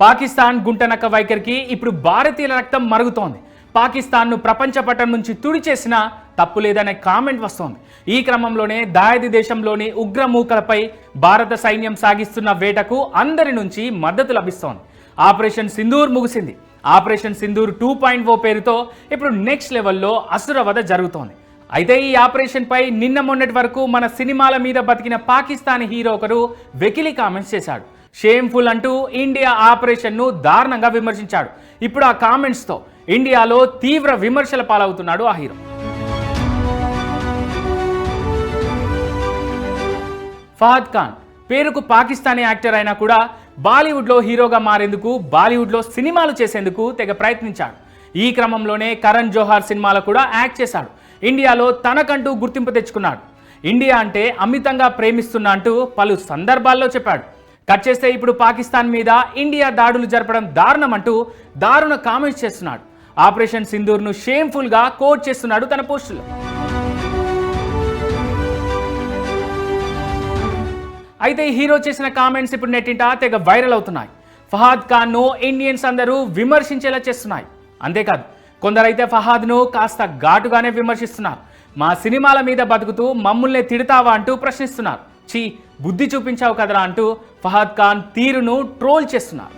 పాకిస్తాన్ గుంటనక్క వైఖరికి ఇప్పుడు భారతీయుల రక్తం మరుగుతోంది. పాకిస్తాన్ను ప్రపంచ పటం నుంచి తుడిచేసిన తప్పు లేదనే కామెంట్ వస్తోంది. ఈ క్రమంలోనే దాయది దేశంలోని ఉగ్ర మూకలపై భారత సైన్యం సాగిస్తున్న వేటకు అందరి నుంచి మద్దతు లభిస్తోంది. ఆపరేషన్ సింధూర్ ముగిసింది. Operation Sindoor two point O పేరుతో ఇప్పుడు నెక్స్ట్ లెవెల్లో అసురవధ జరుగుతోంది. అయితే ఈ ఆపరేషన్పై నిన్న మొన్నటి వరకు మన సినిమాల మీద బతికిన పాకిస్తానీ హీరో ఒకరు వెకిలి కామెంట్స్ చేశాడు. షేమ్ఫుల్ అంటూ ఇండియా ఆపరేషన్ను దారుణంగా విమర్శించాడు. ఇప్పుడు ఆ కామెంట్స్తో ఇండియాలో తీవ్ర విమర్శల పాలవుతున్నాడు ఆ హీరో. ఫహద్ ఖాన్ పేరుకు పాకిస్తానీ యాక్టర్ అయినా కూడా బాలీవుడ్లో హీరోగా మారేందుకు బాలీవుడ్లో సినిమాలు చేసేందుకు తెగ ప్రయత్నించాడు. ఈ క్రమంలోనే కరణ్ జోహార్ సినిమాలో కూడా యాక్ట్ చేశాడు. ఇండియాలో తనకంటూ గుర్తింపు తెచ్చుకున్నాడు. ఇండియా అంటే అమితంగా ప్రేమిస్తున్నా అంటూ పలు సందర్భాల్లో చెప్పాడు. కట్ చేస్తే ఇప్పుడు పాకిస్తాన్ మీద ఇండియా దాడులు జరపడం దారుణం అంటూ దారుణ కామెంట్స్ చేస్తున్నాడు. ఆపరేషన్ సింధూర్ను షేమ్ఫుల్గా కోట్ చేస్తున్నాడు తన పోస్టులో. అయితే ఈ హీరో చేసిన కామెంట్స్ ఇప్పుడు నెట్టింట తెగ వైరల్ అవుతున్నాయి. ఫహాద్ ఖాన్ను ఇండియన్స్ అందరూ విమర్శించేలా చేస్తున్నాయి. అంతేకాదు కొందరైతే ఫహాద్ను కాస్త ఘాటుగానే విమర్శిస్తున్నారు. మా సినిమాల మీద బతుకుతూ మమ్మల్ని తిడతావా అంటూ ప్రశ్నిస్తున్నారు. చీ బుద్ధి చూపించావు కదరా అంటూ ఫహాద్ ఖాన్ తీరును ట్రోల్ చేస్తున్నారు.